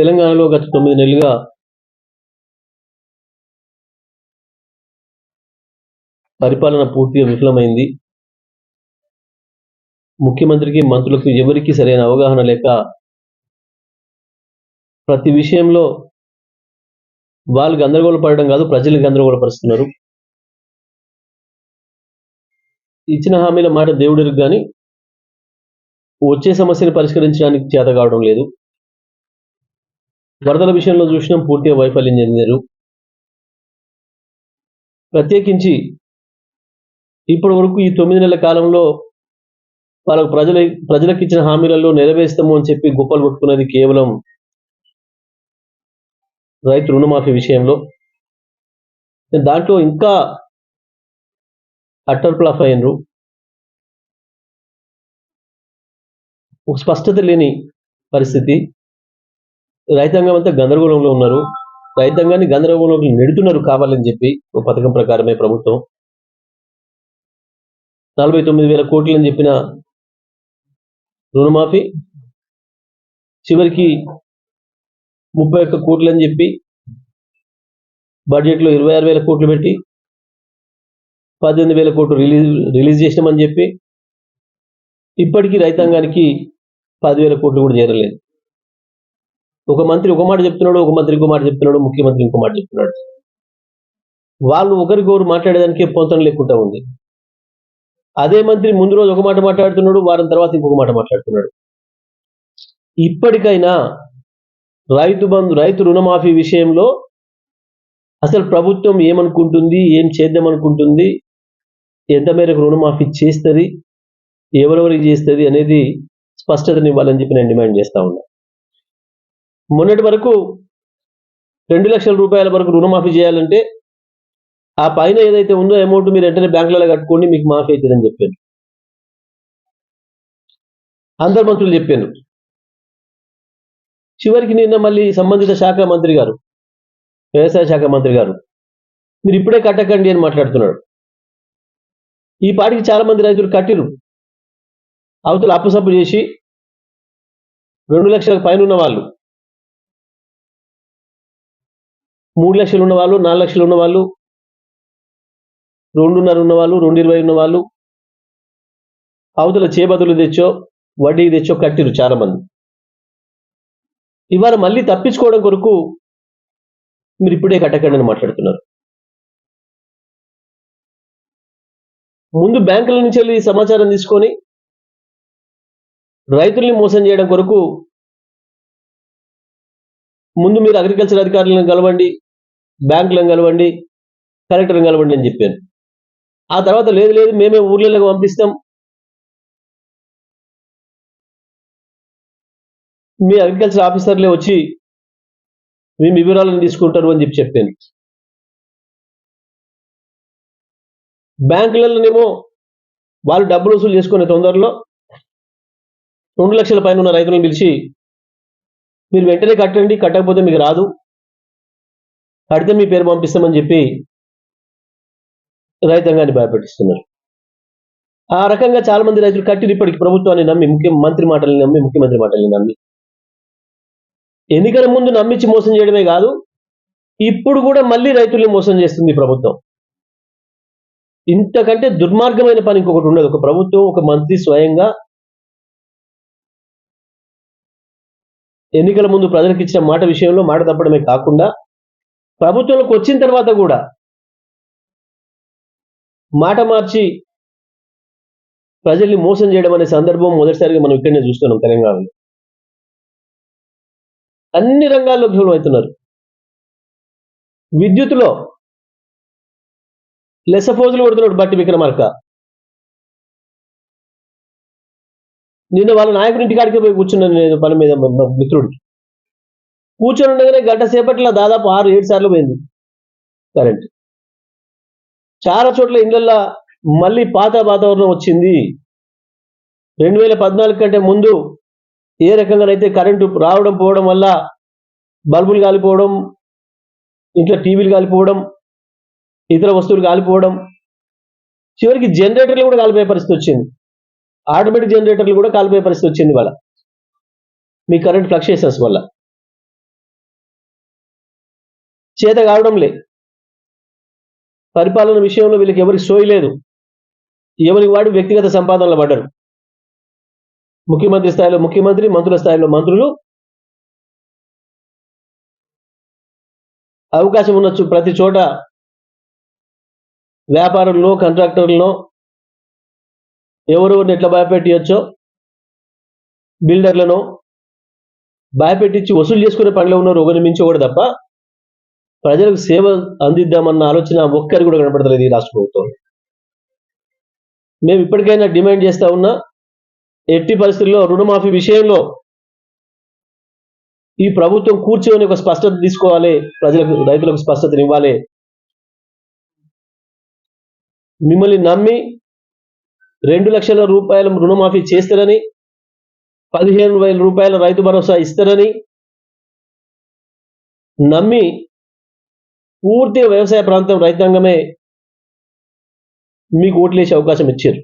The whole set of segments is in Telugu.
తెలంగాణలో గత తొమ్మిది నెలలుగా పరిపాలన పూర్తిగా విఫలమైంది. ముఖ్యమంత్రికి మంత్రులకు ఎవరికి సరైన అవగాహన లేక ప్రతి విషయంలో వాళ్ళు గందరగోళ పడడం కాదు ప్రజలు గందరగోళపరుస్తున్నారు ఇచ్చిన హామీల మాట దేవుడికి కానీ వచ్చే సమస్యను పరిష్కరించడానికి చేత కావడం లేదు. వరదల విషయంలో చూసినాం పూర్తిగా వైఫల్యం చెందారు. ప్రత్యేకించి ఇప్పటి వరకు ఈ తొమ్మిది నెలల కాలంలో వాళ్ళకు ప్రజల ప్రజలకు ఇచ్చిన హామీలలో నెరవేర్స్తాము అని చెప్పి గొప్పలు కొట్టుకున్నది కేవలం రైతు రుణమాఫీ విషయంలో. దాంట్లో ఇంకా అట్టర్ ప్లాఫ్ అయినరు. ఒక స్పష్టత లేని పరిస్థితి. రైతాంగం అంతా గందరగోళంలో ఉన్నారు. రైతాంగాన్ని గందరగోళంలో నెడుతున్నారు కావాలని చెప్పి ఒక పథకం ప్రకారమే ప్రభుత్వం. నలభై తొమ్మిది వేల కోట్లు అని చెప్పిన రుణమాఫీ. చివరికి ముప్పై ఒక్క కోట్లు అని చెప్పి బడ్జెట్లో ఇరవై ఆరు వేల కోట్లు పెట్టి పద్దెనిమిది వేల కోట్లు రిలీజ్ రిలీజ్ చేసినామని చెప్పి ఇప్పటికీ రైతాంగానికి పదివేల కోట్లు కూడా చేరలేదు. ఒక మంత్రి ఒక మాట చెప్తున్నాడు ఒక మంత్రి ఇంకో మాట చెప్తున్నాడు ముఖ్యమంత్రి ఇంకో మాట చెప్తున్నాడు. వాళ్ళు ఒకరికొకరు మాట్లాడేదానికి పొంతం లేకుండా ఉంది. అదే మంత్రి ముందు రోజు ఒక మాట మాట్లాడుతున్నాడు వారం తర్వాత ఇంకొక మాట మాట్లాడుతున్నాడు. ఇప్పటికైనా రైతు బంధు రైతు రుణమాఫీ విషయంలో అసలు ప్రభుత్వం ఏమనుకుంటుంది ఏం చేద్దాం అనుకుంటుంది ఎంత మేరకు రుణమాఫీ చేస్తుంది ఎవరెవరికి చేస్తుంది అనేది స్పష్టతనివ్వాలని చెప్పి నేను డిమాండ్ చేస్తా ఉన్నా. మొన్నటి వరకు రెండు లక్షల రూపాయల వరకు రుణమాఫీ చేయాలంటే ఆ పైన ఏదైతే ఉందో అమౌంట్ మీరు వెంటనే బ్యాంకులలో కట్టుకోండి మీకు మాఫీ అవుతుందని చెప్పాను. అందరు మంత్రులు చెప్పాను. చివరికి నిన్న మళ్ళీ సంబంధిత శాఖ మంత్రి గారు వ్యవసాయ శాఖ మంత్రి గారు మీరు ఇప్పుడే కట్టకండి అని మాట్లాడుతున్నాడు ఈ పాటికి చాలా మంది రైతులు కట్టిరు. అవతల అప్పుసప్పు చేసి రెండు లక్షల పైన ఉన్న వాళ్ళు. మూడు లక్షలు ఉన్న వాళ్ళు నాలుగు లక్షలు ఉన్న వాళ్ళు రెండున్నర ఉన్న వాళ్ళు రెండు ఇరవై ఉన్న వాళ్ళు అవతల చేబదులు తెచ్చో వడ్డీ తెచ్చో కట్టిరు చాలా మంది ఇవాళ మళ్ళీ తప్పించుకోవడం కొరకు మీరు ఇప్పుడే కట్టకండి అని మాట్లాడుతున్నారు. ముందు బ్యాంకుల నుంచి వెళ్ళి సమాచారం తీసుకొని రైతుల్ని మోసం చేయడం కొరకు ముందు మీరు అగ్రికల్చర్ అధికారులను కలవండి బ్యాంకులను కలవండి కలెక్టర్ని కలవండి అని చెప్పాను. ఆ తర్వాత లేదు లేదు మేమే ఊర్లలోకి పంపిస్తాం. మీ అగ్రికల్చర్ ఆఫీసర్లే వచ్చి మేము వివరాలను తీసుకుంటారు అని చెప్పి చెప్పాను. బ్యాంకులలోనేమో వాళ్ళు డబ్బులు వసూలు చేసుకునే తొందరలో రెండు లక్షల పైన ఉన్న రైతులను పిలిచి మీరు వెంటనే కట్టండి కట్టకపోతే మీకు రాదు. కడితే మీ పేరు పంపిస్తామని చెప్పి రైతాంగాన్ని భయపెట్టిస్తున్నారు. ఆ రకంగా చాలా మంది రైతులు కట్టిరు ఇప్పటికి ప్రభుత్వాన్ని నమ్మి ముఖ్య మంత్రి మాటల్ని నమ్మి ముఖ్యమంత్రి మాటల్ని నమ్మి. ఎన్నికల ముందు నమ్మించి మోసం చేయడమే కాదు ఇప్పుడు కూడా మళ్ళీ రైతుల్ని మోసం చేస్తుంది ప్రభుత్వం. ఇంతకంటే దుర్మార్గమైన పని ఇంకొకటి ఉండదు. ఒక ప్రభుత్వం ఒక మంత్రి స్వయంగా ఎన్నికల ముందు ప్రజలకు ఇచ్చిన మాట విషయంలో మాట తప్పడమే కాకుండా ప్రభుత్వంలోకి వచ్చిన తర్వాత కూడా మాట మార్చి ప్రజల్ని మోసం చేయడం అనే సందర్భం మొదటిసారిగా మనం ఇక్కడనే చూస్తున్నాం తెలంగాణలో. అన్ని రంగాల్లో విఫలమవుతున్నారు. విద్యుత్లో లెసఫోజులు కొడుతున్నాడు బట్టి విక్రమార్క. నిన్న వాళ్ళ నాయకుడి ఇంటికాడికి పోయి కూర్చున్నాను నేను పని మీద మా- మిత్రుడికి. కూర్చొని ఉండగానే గంట సేపట్లో దాదాపు ఆరు ఏడు సార్లు పోయింది కరెంట్. చాలా చోట్ల ఇళ్ళల్లో మళ్ళీ పాత వాతావరణం వచ్చింది. రెండు వేల పద్నాలుగు కంటే ముందు ఏ రకంగానైతే కరెంటు రావడం పోవడం వల్ల బల్బులు కాలిపోవడం ఇంట్లో టీవీలు కాలిపోవడం ఇతర వస్తువులు కాలిపోవడం చివరికి జనరేటర్లు కూడా కాలిపోయే పరిస్థితి వచ్చింది. ఆటోమేటిక్ జనరేటర్లు కూడా కాలిపోయే పరిస్థితి వచ్చింది వాళ్ళ మీ కరెంట్ ఫ్లక్చుయేషన్స్ వల్ల. చేత కావడం లే. పరిపాలన విషయంలో వీళ్ళకి ఎవరికి సోయి లేదు. ఎవరికి వాడు వ్యక్తిగత సంపాదనలు పడ్డరు. ముఖ్యమంత్రి స్థాయిలో ముఖ్యమంత్రి మంత్రుల స్థాయిలో మంత్రులు అవకాశం ఉన్న ప్రతి చోట. వ్యాపారంలో కాంట్రాక్టర్లను ఎవరెవరిని ఎట్లా భయపెట్టచ్చో బిల్డర్లను భయపెట్టించి వసూలు చేసుకునే పనిలో ఉన్నారు ఒకరిని మించి ఒకటి తప్ప ప్రజలకు సేవ అందిద్దామన్న ఆలోచన ఒక్కరు కూడా కనపడతలేదు ఈ రాష్ట్ర ప్రభుత్వం. మేము ఇప్పటికైనా డిమాండ్ చేస్తా ఉన్నా ఎట్టి పరిస్థితుల్లో రుణమాఫీ విషయంలో ఈ ప్రభుత్వం కూర్చొని ఒక స్పష్టత తీసుకోవాలి ప్రజలకు రైతులకు స్పష్టతనివ్వాలి. మిమ్మల్ని నమ్మి రెండు లక్షల రూపాయల రుణమాఫీ చేస్తారని పదిహేను వేల రూపాయల రైతు భరోసా ఇస్తారని నమ్మి పూర్తి వ్యవసాయ ప్రాంతం రైతాంగమే మీకు ఓట్లేసే అవకాశం ఇచ్చారు.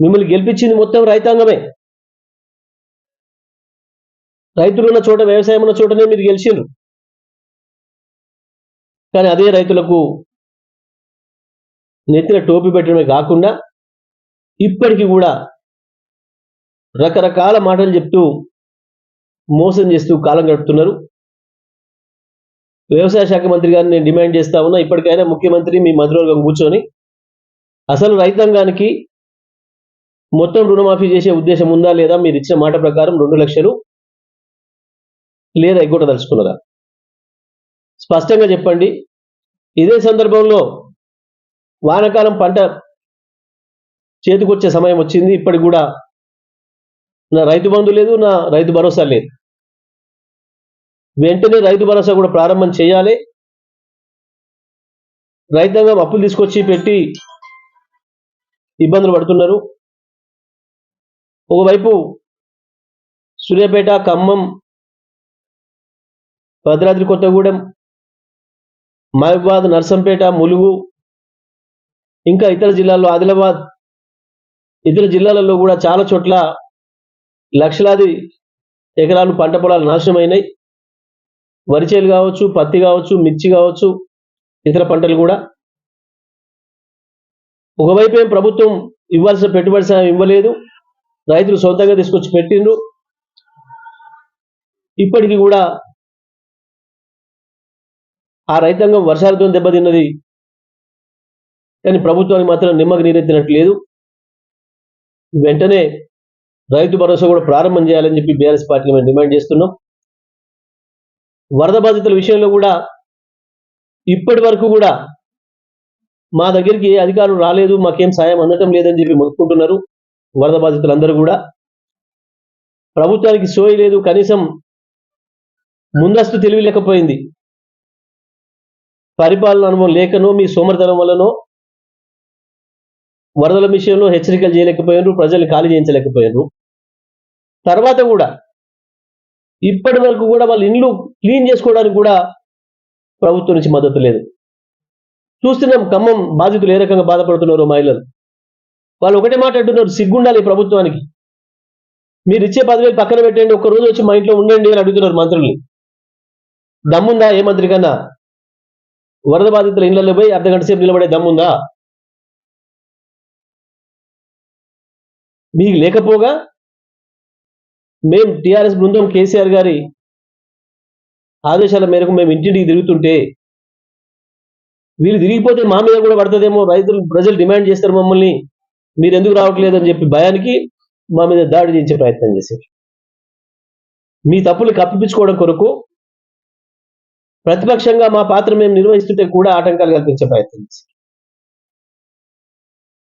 మిమ్మల్ని గెలిపించింది మొత్తం రైతాంగమే. రైతులు ఉన్న చోట వ్యవసాయం ఉన్న చోటనే మీరు గెలిచిండ్రు. కానీ అదే రైతులకు నెత్తిన టోపీ పెట్టడమే కాకుండా ఇప్పటికీ కూడా రకరకాల మాటలు చెప్తూ మోసం చేస్తూ కాలం గడుపుతున్నారు. వ్యవసాయ శాఖ మంత్రి గారిని నేను డిమాండ్ చేస్తా ఉన్నా ఇప్పటికైనా ముఖ్యమంత్రి మీ మంత్రివర్గం కూర్చొని అసలు రైతాంగానికి మొత్తం రుణమాఫీ చేసే ఉద్దేశం ఉందా లేదా మీరు ఇచ్చిన మాట ప్రకారం రెండు లక్షలు లేదా ఎగ్గొట్ట తలుచుకున్నారా స్పష్టంగా చెప్పండి. ఇదే సందర్భంలో వానాకాలం పంట చేతికొచ్చే సమయం వచ్చింది. ఇప్పటికి కూడా నా రైతు బంధు లేదు నా రైతు భరోసా లేదు. వెంటనే రైతు భరోసా కూడా ప్రారంభం చేయాలి. రైతాంగం అప్పులు తీసుకొచ్చి పెట్టి ఇబ్బందులు పడుతున్నారు. ఒకవైపు సూర్యాపేట ఖమ్మం భద్రాద్రి కొత్తగూడెం మహబాద్ నర్సంపేట ములుగు ఇంకా ఇతర జిల్లాల్లో ఆదిలాబాద్ ఇతర జిల్లాలలో కూడా చాలా చోట్ల లక్షలాది ఎకరాలు పంట పొలాలు నాశనమైనాయి వరి చేలు కావచ్చు పత్తి కావచ్చు మిర్చి కావచ్చు ఇతర పంటలు కూడా. ఒకవైపు ఏం ప్రభుత్వం ఇవ్వాల్సిన పెట్టుబడి సాయం ఇవ్వలేదు రైతులు సొంతంగా తీసుకొచ్చి పెట్టిండ్రు. ఇప్పటికీ కూడా ఆ రైతాంగం వర్షాలతో దెబ్బతిన్నది కానీ ప్రభుత్వానికి మాత్రం నిమ్మకి నీరెత్తినట్టు లేదు వెంటనే రైతు భరోసా కూడా ప్రారంభం చేయాలని చెప్పి బీఆర్ఎస్ పార్టీ మేము డిమాండ్ చేస్తున్నాం. వరద బాధితుల విషయంలో కూడా ఇప్పటి వరకు కూడా మా దగ్గరికి ఏ అధికారులు రాలేదు మాకేం సాయం అందటం లేదని చెప్పి మొక్కుకుంటున్నారు వరద బాధితులందరూ కూడా. ప్రభుత్వానికి సోయి లేదు కనీసం ముందస్తు తెలివి లేకపోయింది. పరిపాలన అనుభవం లేకనో మీ సోమరితనం వల్లనో వరదల విషయంలో హెచ్చరికలు చేయలేకపోయారు ప్రజల్ని ఖాళీ చేయించలేకపోయారు తర్వాత కూడా ఇప్పటి వరకు కూడా వాళ్ళ ఇండ్లు క్లీన్ చేసుకోవడానికి కూడా ప్రభుత్వం నుంచి మద్దతు లేదు. చూస్తున్నాం ఖమ్మం బాధితులు ఏ రకంగా బాధపడుతున్నారు మహిళలు. వాళ్ళు ఒకటే మాట అంటున్నారు సిగ్గుండాలి ప్రభుత్వానికి. మీరు ఇచ్చే పదివేలు పక్కన పెట్టండి ఒక్క రోజు వచ్చి మా ఇంట్లో ఉండండి అని అడుగుతున్నారు మంత్రుల్ని. దమ్ముందా ఏ మంత్రి కన్నా? వరద బాధితుల ఇళ్ళలో పోయి అర్ధ గంట సేపు నిలబడే దమ్ముందా? మీకు లేకపోగా మేం టిఆర్ఎస్ బృందం కేసీఆర్ గారి ఆదేశాల మేరకు మేము ఇంటింటికి తిరుగుతుంటే వీళ్ళు తిరిగిపోతే మా మీద కూడా పడుతుందేమో రైతులు ప్రజలు డిమాండ్ చేస్తారు మమ్మల్ని మీరు ఎందుకు రావట్లేదు అని చెప్పి భయానికి మా మీద దాడి చేసే ప్రయత్నం చేశారు. మీ తప్పులు కప్పిపించుకోవడం కొరకు ప్రతిపక్షంగా మా పాత్ర మేము నిర్వహిస్తుంటే కూడా ఆటంకాలు కల్పించే ప్రయత్నం చేశారు.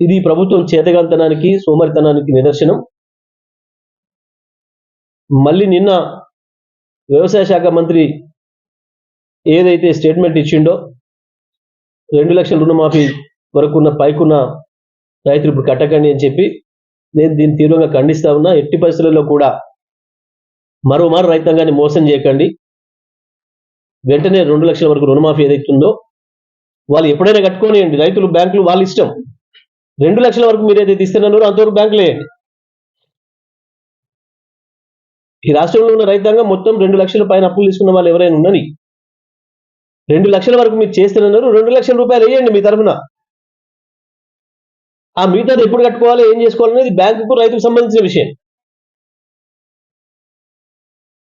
ఇది ప్రభుత్వం చేతగాంతనానికి సోమరితనానికి నిదర్శనం. మళ్ళీ నిన్న వ్యవసాయ శాఖ మంత్రి ఏదైతే స్టేట్మెంట్ ఇచ్చిండో రెండు లక్షల రుణమాఫీ వరకున్న పైకున్న రైతులు ఇప్పుడు కట్టకండి అని చెప్పి నేను దీన్ని తీవ్రంగా ఖండిస్తా ఉన్నా. ఎట్టి పరిస్థితుల్లో కూడా మరోమారు రైతాంగాన్ని మోసం చేయకండి. వెంటనే రెండు లక్షల వరకు రుణమాఫీ ఏదైతుందో వాళ్ళు ఎప్పుడైనా కట్టుకోనియండి. రైతులు బ్యాంకులు వాళ్ళ ఇష్టం. రెండు లక్షల వరకు మీరు ఏదైతే ఇస్తున్నారు అంతవరకు బ్యాంకులు వేయండి ఈ రాష్ట్రంలో ఉన్న రైతాంగం మొత్తం రెండు లక్షల పైన అప్పులు తీసుకున్న వాళ్ళు ఎవరైనా ఉన్నది రెండు లక్షల వరకు మీరు చేస్తున్నారు రెండు లక్షల రూపాయలు వేయండి మీ తరఫున. ఆ మిగతాది ఎప్పుడు కట్టుకోవాలి ఏం చేసుకోవాలనేది బ్యాంకుకు రైతుకు సంబంధించిన విషయం.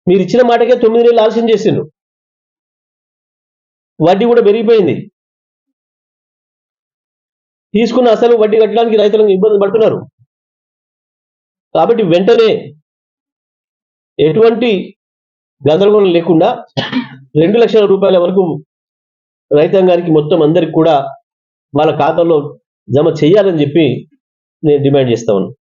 మీరు ఇచ్చిన మాటకే తొమ్మిది నెలలు ఆలస్యం చేసిండ్రు. వడ్డీ కూడా పెరిగిపోయింది. తీసుకున్న అసలు వడ్డీ కట్టడానికి రైతులకు ఇబ్బంది పడుతున్నారు. కాబట్టి వెంటనే ఎటువంటి గందరగోళం లేకుండా రెండు లక్షల రూపాయల వరకు రైతాంగానికి మొత్తం అందరికి కూడా వాళ్ళ ఖాతాలో జమ చేయాలని చెప్పి నేను డిమాండ్ చేస్తా ఉన్నాను.